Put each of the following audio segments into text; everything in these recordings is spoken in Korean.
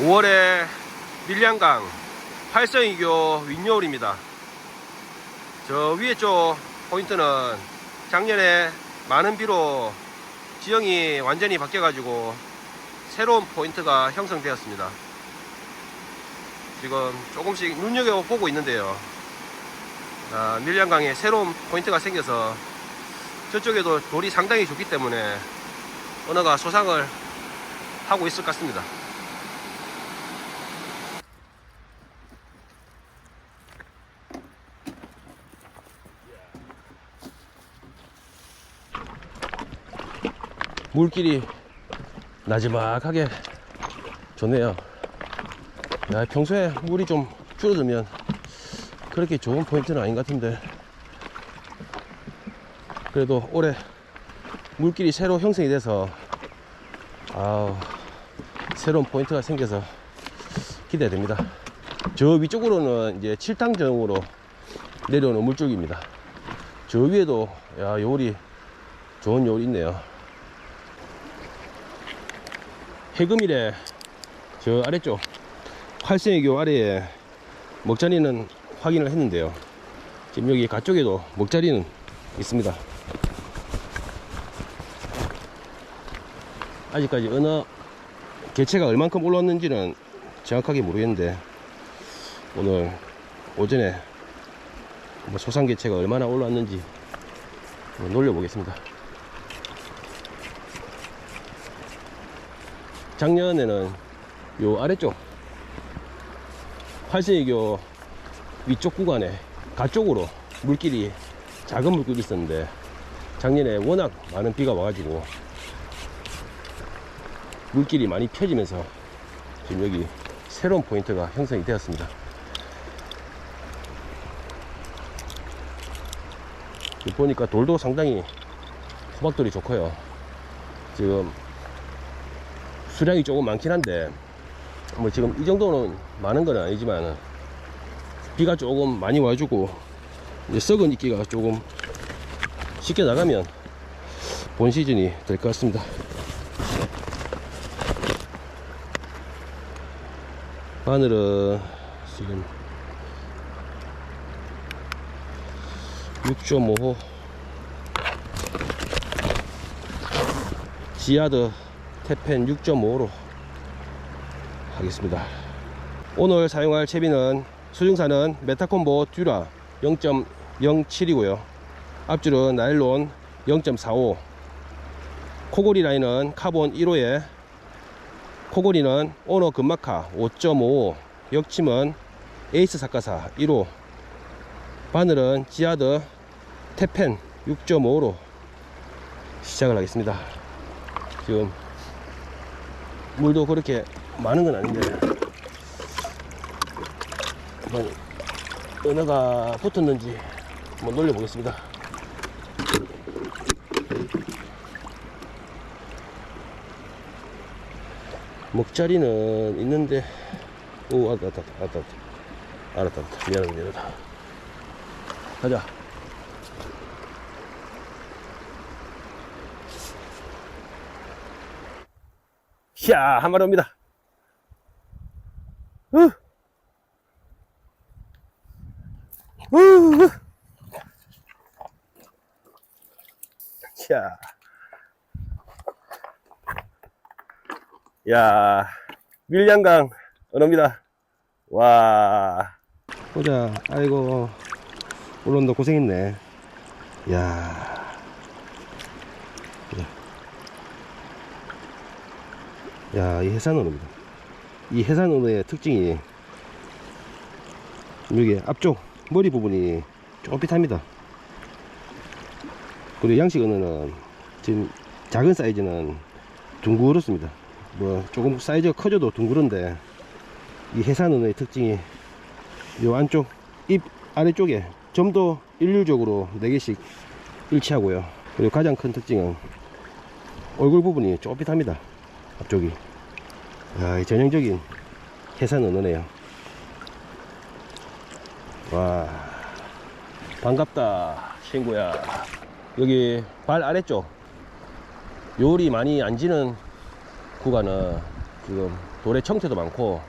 5월에 밀양강 활성이교 윈요울입니다. 저 위에 쪽 포인트는 작년에 많은 비로 지형이 완전히 바뀌어가지고 새로운 포인트가 형성되었습니다. 지금 조금씩 눈여겨보고 있는데요. 아, 밀양강에 새로운 포인트가 생겨서 저쪽에도 돌이 상당히 좋기 때문에 언어가 소상을 하고 있을 것 같습니다. 물길이 나지막하게 좋네요. 야, 평소에 물이 좀 줄어들면 그렇게 좋은 포인트는 아닌 것 같은데 그래도 올해 물길이 새로 형성이 돼서 아 새로운 포인트가 생겨서 기대됩니다. 저 위쪽으로는 이제 칠탕정으로 내려오는 물줄기입니다. 저 위에도 야 요리 좋은 요리 있네요. 해금일에 저 아래쪽 활성의교 아래에 먹자리는 확인을 했는데요. 지금 여기 가쪽에도 먹자리는 있습니다. 아직까지 어느 개체가 얼만큼 올랐는지는 정확하게 모르겠는데 오늘 오전에 뭐 소상 개체가 얼마나 한번 놀려보겠습니다. 작년에는 요 아래쪽 활성이교 위쪽 구간에 가쪽으로 물길이 작은 물길이 있었는데 작년에 워낙 많은 비가 와가지고 물길이 많이 펴지면서 지금 여기 새로운 포인트가 형성이 되었습니다. 보니까 돌도 상당히 호박돌이 좋고요. 지금 수량이 조금 많긴 한데 뭐 지금 이 정도는 많은 건 아니지만 비가 조금 많이 와주고 이제 썩은 이끼가 조금 쉽게 나가면 본 시즌이 될 것 같습니다. 마늘은 지금 6.5호 지하드 태펜 6.5로 하겠습니다. 오늘 사용할 채비는 수중사는 메타콤보 듀라 0.07이고요. 앞줄은 나일론 0.45 코골이 라인은 카본 1호에 코골이는 오너 금마카 5.5 역침은 에이스 사카사 1호 바늘은 지하드 태펜 6.5로 시작을 하겠습니다. 지금 물도 그렇게 많은 건 아닌데. 한번 은어가 붙었는지 한번 놀려 보겠습니다. 먹자리는 있는데 오 왔다 왔다 알았다 알았다. 미안하다 미안하다. 가자 샤, 한 마리 옵니다. 우. 우. 자. 야, 밀양강 언어입니다. 와. 보자. 아이고. 물론 너 고생했네. 야. 야, 이 해산언어입니다. 이 해산언어의 특징이 여기 앞쪽 머리 부분이 쫄깃합니다. 그리고 양식 언어는 지금 작은 사이즈는 둥그렇습니다. 뭐 조금 사이즈가 커져도 둥그런데 이 해산 언어의 특징이 이 안쪽 입 아래쪽에 점도 일률적으로 4개씩 일치하고요. 그리고 가장 큰 특징은 얼굴 부분이 쫄깃합니다. 앞쪽이. 야, 이 전형적인 해산 언어네요? 와 반갑다 친구야. 여기 발 아래쪽 요리 많이 안 지는 구간은 지금 돌에 청태도 많고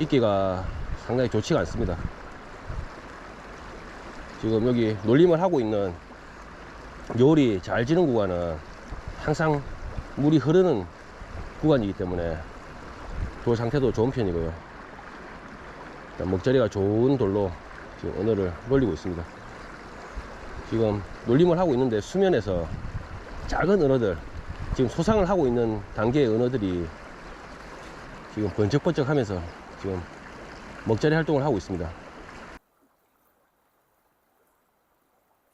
있기가 상당히 좋지가 않습니다. 지금 여기 놀림을 하고 있는 요리 잘 지는 구간은 항상 물이 흐르는 구간이기 때문에 돌 상태도 좋은 편이고요. 일단 먹자리가 좋은 돌로 지금 언어를 놀리고 있습니다. 지금 놀림을 하고 있는데 수면에서 작은 언어들 지금 소상을 하고 있는 단계의 언어들이 지금 번쩍번쩍 하면서 지금 먹자리 활동을 하고 있습니다.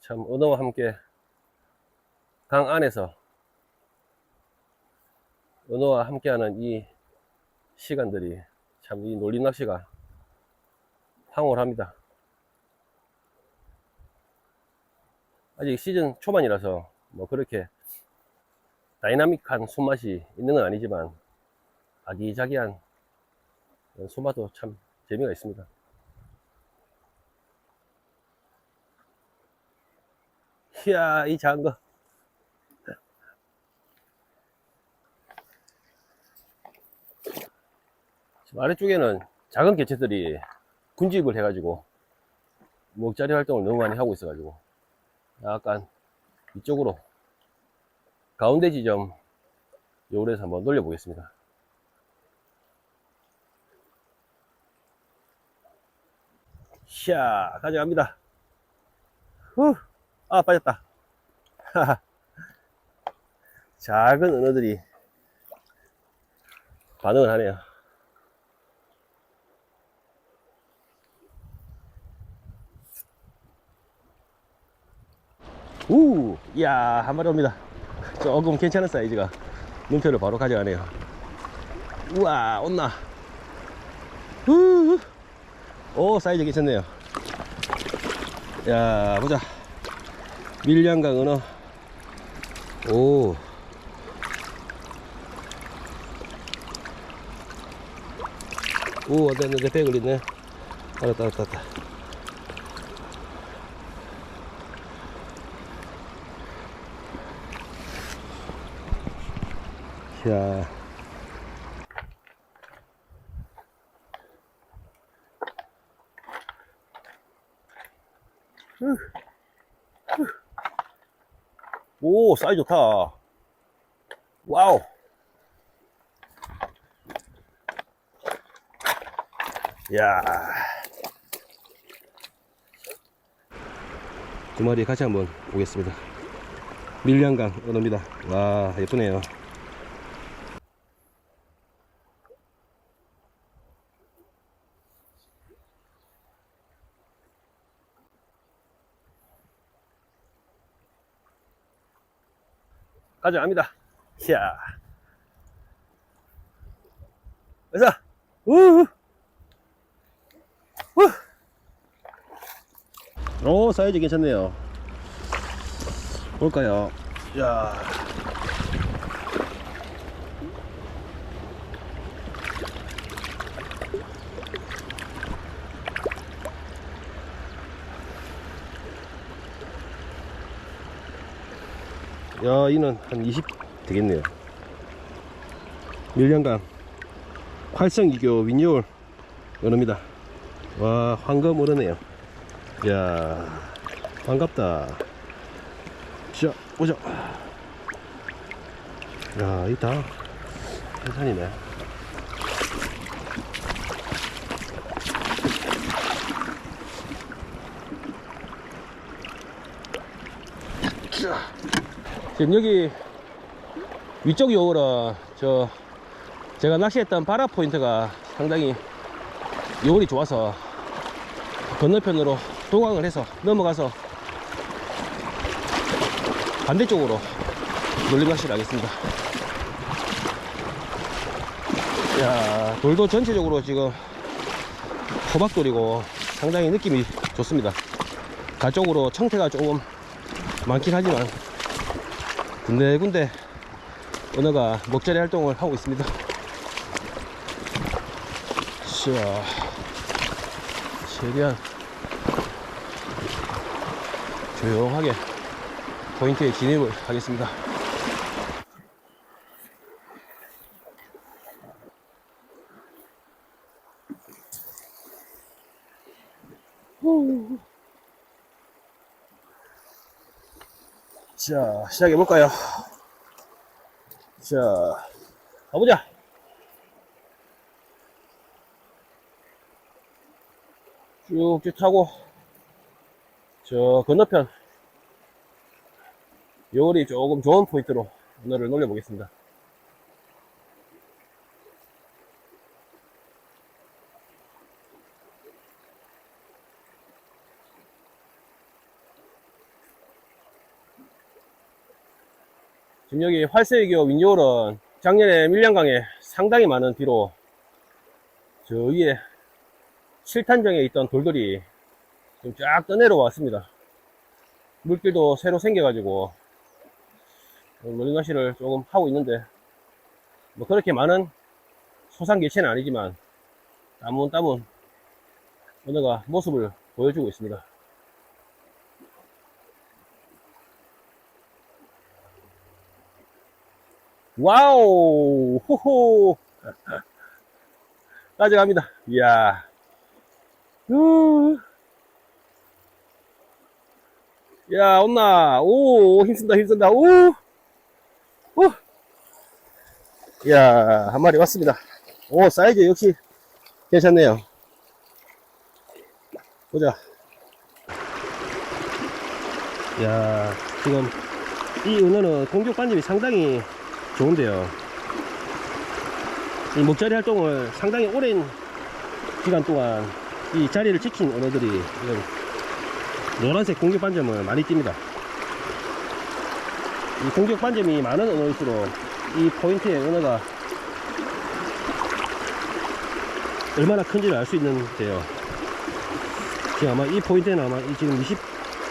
참 언어와 함께 강 안에서 언어와 함께하는 이 시간들이 참 이 놀림 낚시가 황홀합니다. 아직 시즌 초반이라서 뭐 그렇게 다이나믹한 손맛이 있는 건 아니지만 아기자기한 손맛도 참 재미가 있습니다. 이야, 이 작은 거. 지금 아래쪽에는 작은 개체들이 군집을 해가지고 먹자리 활동을 너무 많이 하고 있어가지고 약간 이쪽으로 가운데 지점 요울에서 한번 놀려보겠습니다. 샤 가져갑니다. 후, 아 빠졌다. 작은 은어들이 반응을 하네요. 우, 이야, 한 마리 옵니다. 조금 괜찮은 사이즈가 눈표를 바로 가져가네요. 우와, 온나. 우, 오, 사이즈 괜찮네요. 야, 보자. 밀양강 은어. 오. 오, 안 돼, 안 돼, 배 걸리네. 알았다, 알았다, 알았다. 자. 오, 사이즈 좋다. 와우. 야. 두 마리 같이 한번 보겠습니다. 밀량강 언어입니다. 와, 예쁘네요. 가져갑니다. 이야. 가자. 우후. 우. 오, 사이즈 괜찮네요. 볼까요? 야. 야, 이는 한 20 되겠네요. 밀량강 활성 이교 윈요울 은어입니다. 와, 황금 은어네요. 야, 반갑다. 자, 보자. 야, 이다 해산이네. 지금 여기 위쪽 요울은 저 제가 낚시했던 바라 포인트가 상당히 요울이 좋아서 건너편으로 도강을 해서 넘어가서 반대쪽으로 놀림 낚시를 하겠습니다. 야 돌도 전체적으로 지금 호박돌이고 상당히 느낌이 좋습니다. 가쪽으로 청태가 조금 많긴 하지만 군데군데 언어가 먹자리 활동을 하고 있습니다. 자, 최대한 조용하게 포인트에 진입을 하겠습니다. 자, 시작해볼까요? 자, 가보자. 쭉쭉 타고, 저 건너편, 요리 조금 좋은 포인트로 오늘을 놀려보겠습니다. 지금 여기 활세기호 윈요울은 작년에 밀양강에 상당히 많은 비로 저 위에 칠탄정에 있던 돌들이 좀쫙 떠내려와 왔습니다. 물길도 새로 생겨가지고 놀이낚시를 조금 하고 있는데 뭐 그렇게 많은 소상 개체는 아니지만 따문따문 어느가 모습을 보여주고 있습니다. 와우! 호호! 따져갑니다. 이야. 우. 야 온나. 오 힘쓴다 힘쓴다. 오 오. 이야 한 마리 왔습니다. 오 사이즈 역시 괜찮네요. 보자. 야 지금 이 은어는 공격 반점이 상당히 좋은데요. 이 목자리 활동을 상당히 오랜 기간 동안 이 자리를 지킨 언어들이 이런 노란색 공격 반점을 많이 띱니다. 이 공격 반점이 많은 언어일수록 이 포인트의 언어가 얼마나 큰지를 알 수 있는데요. 지금 아마 이 포인트는 아마 이 지금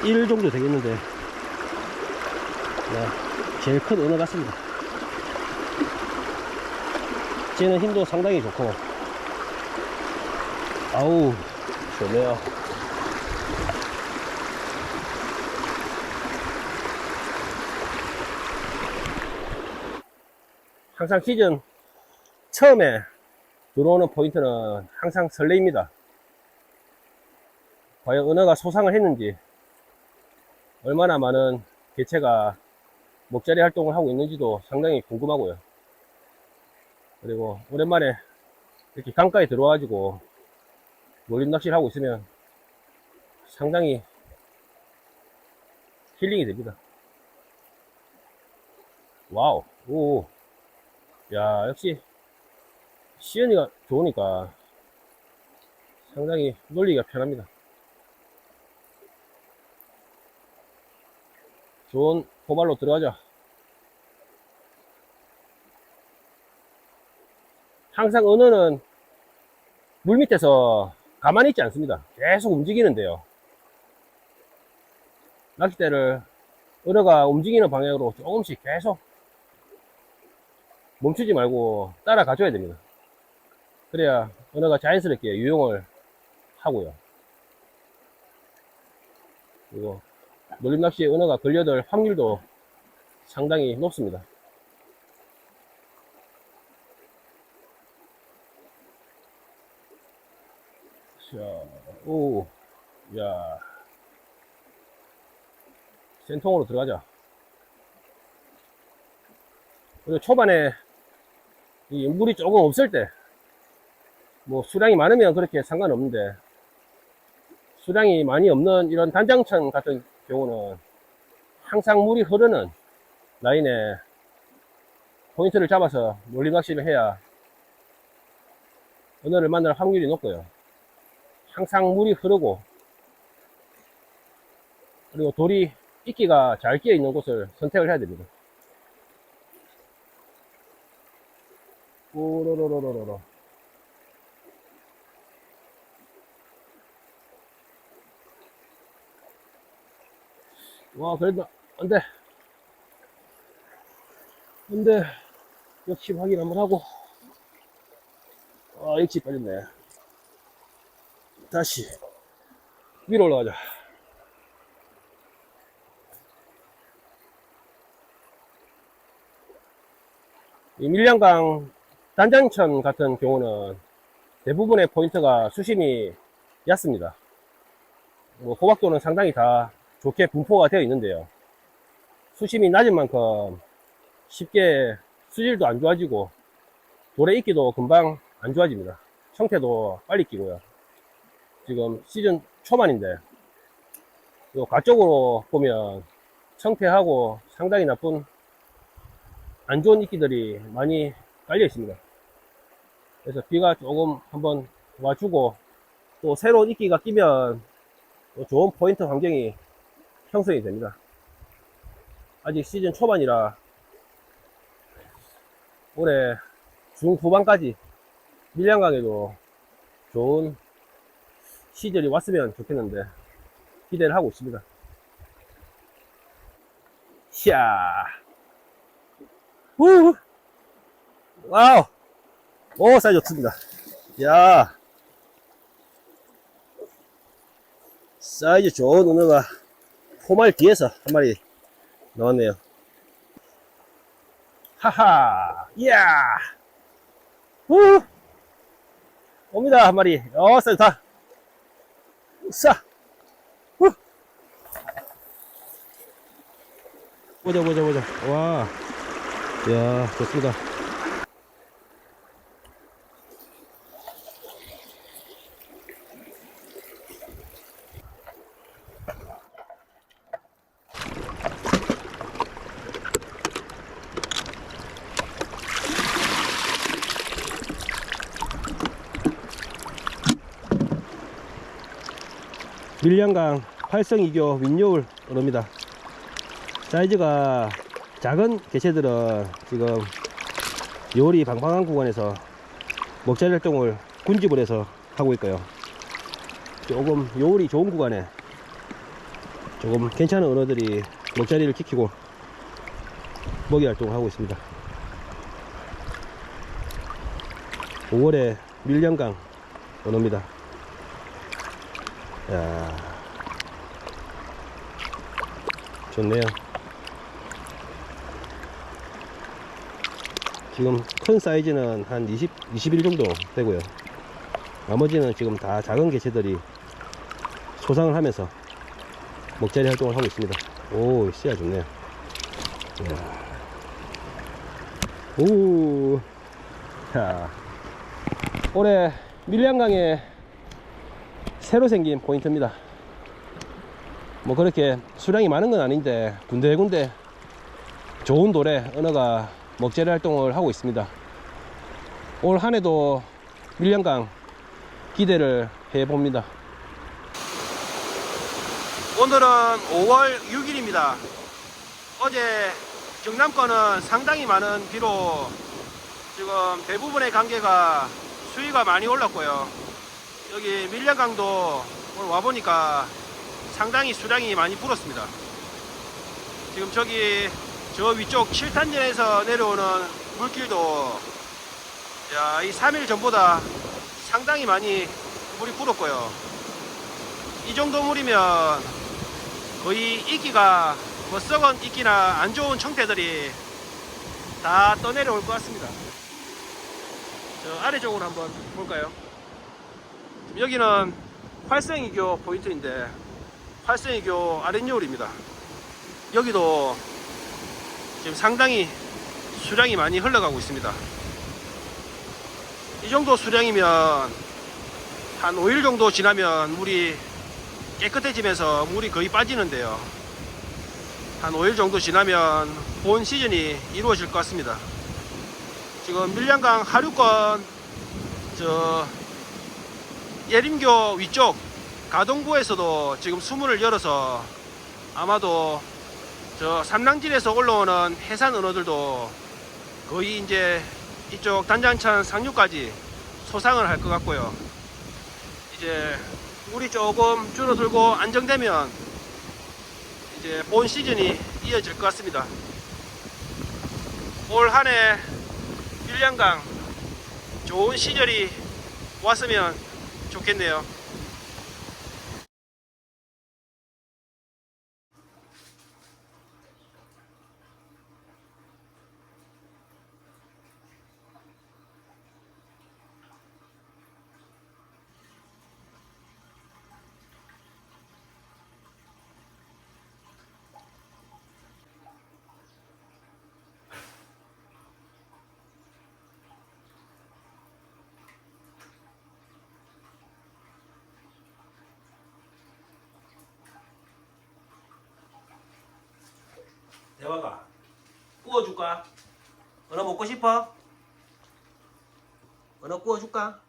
21 정도 되겠는데, 네, 제일 큰 언어 같습니다. 쟤는 힘도 상당히 좋고. 아우 좋네요. 항상 시즌 처음에 들어오는 포인트는 항상 설레입니다. 과연 은어가 소상을 했는지 얼마나 많은 개체가 먹자리 활동을 하고 있는지도 상당히 궁금하고요 그리고 오랜만에 이렇게 강가에 들어와가지고 놀림 낚시를 하고 있으면 상당히 힐링이 됩니다. 와우, 오, 야, 역시 시연이가 좋으니까 상당히 놀리기가 편합니다. 좋은 포말로 들어가자. 항상 은어는 물 밑에서 가만히 있지 않습니다. 계속 움직이는데요. 낚싯대를 은어가 움직이는 방향으로 조금씩 계속 멈추지 말고 따라가줘야 됩니다. 그래야 은어가 자연스럽게 유용을 하고요. 그리고 놀림 낚시에 은어가 걸려들 확률도 상당히 높습니다. 자, 오, 야. 센통으로 들어가자. 그리고 초반에 이 물이 조금 없을 때, 뭐 수량이 많으면 그렇게 상관없는데, 수량이 많이 없는 이런 단장천 같은 경우는 항상 물이 흐르는 라인에 포인트를 잡아서 놀림 낚시를 해야 은어를 만날 확률이 높고요. 항상 물이 흐르고 그리고 돌이 이끼가 잘 끼어 있는 곳을 선택을 해야 됩니다. 오로로로로로 와 그래도 안돼. 안돼. 역시 확인 한번 하고. 아 역시 빠졌네 다시 위로 올라가자. 이 밀양강 단장천 같은 경우는 대부분의 포인트가 수심이 얕습니다. 뭐 호박도는 상당히 다 좋게 분포가 되어 있는데요. 수심이 낮은 만큼 쉽게 수질도 안 좋아지고 돌의 익기도 금방 안 좋아집니다. 형태도 빨리 끼고요. 지금 시즌 초반인데 요 가쪽으로 보면 청태하고 상당히 나쁜 안 좋은 이끼들이 많이 깔려 있습니다. 그래서 비가 조금 한번 와주고 또 새로운 이끼가 끼면 또 좋은 포인트 환경이 형성이 됩니다. 아직 시즌 초반이라 올해 중후반까지 밀양강에도 좋은 시절이 왔으면 좋겠는데 기대를 하고 있습니다. 이야. 후. 와우. 오, 사이즈 좋습니다. 야. 사이즈 좋은 은어가 포말 뒤에서 한 마리 나왔네요. 하하. 이야. 후. 옵니다, 한 마리. 어, 사이즈 다. 싸. 후. 보자, 보자, 보자. 와. 이야, 좋습니다. 밀양강 활성이교 윈요울 언어입니다. 사이즈가 작은 개체들은 지금 요리 방방한 구간에서 먹자리 활동을 군집을 해서 하고 있고요. 조금 요리 좋은 구간에 조금 괜찮은 언어들이 먹자리를 지키고 먹이 활동을 하고 있습니다. 5월에 밀양강 언어입니다. 야 좋네요. 지금 큰 사이즈는 한 20, 21 정도 되고요. 나머지는 지금 다 작은 개체들이 소상을 하면서 먹자리 활동을 하고 있습니다. 오, 씨앗 좋네요. 이야. 오, 자, 올해 밀양강에 새로 생긴 포인트입니다. 뭐 그렇게 수량이 많은 건 아닌데 군데군데 좋은 돌에 언어가 먹자리 활동을 하고 있습니다. 올 한해도 밀양강 기대를 해봅니다. 오늘은 5월 6일입니다. 어제 경남권은 상당히 많은 비로 지금 대부분의 관계가 수위가 많이 올랐고요. 여기 밀양강도 오늘 와보니까 상당히 수량이 많이 불었습니다. 지금 저기 저 위쪽 7탄전에서 내려오는 물길도 야, 이 3일 전보다 상당히 많이 물이 불었고요. 이 정도 물이면 거의 이끼가 뭐 썩은 이끼나 안 좋은 청태들이 다 떠내려올 것 같습니다. 저 아래쪽으로 한번 볼까요? 여기는 활성이교 포인트인데 활성이교 아랫요울입니다. 여기도 지금 상당히 수량이 많이 흘러가고 있습니다. 이 정도 수량이면 한 5일 정도 지나면 물이 깨끗해지면서 물이 거의 빠지는데요. 한 5일 정도 지나면 본 시즌이 이루어질 것 같습니다. 지금 밀양강 하류권 저 예림교 위쪽 가동구에서도 지금 수문을 열어서 아마도 저 삼랑진에서 올라오는 해산 은어들도 거의 이제 이쪽 단장천 상류까지 소상을 할 것 같고요. 이제 물이 조금 줄어들고 안정되면 이제 본 시즌이 이어질 것 같습니다. 올 한해 밀양강 좋은 시절이 왔으면 좋겠네요. 대화가 구워줄까? 은어 먹고 싶어? 은어 구워줄까?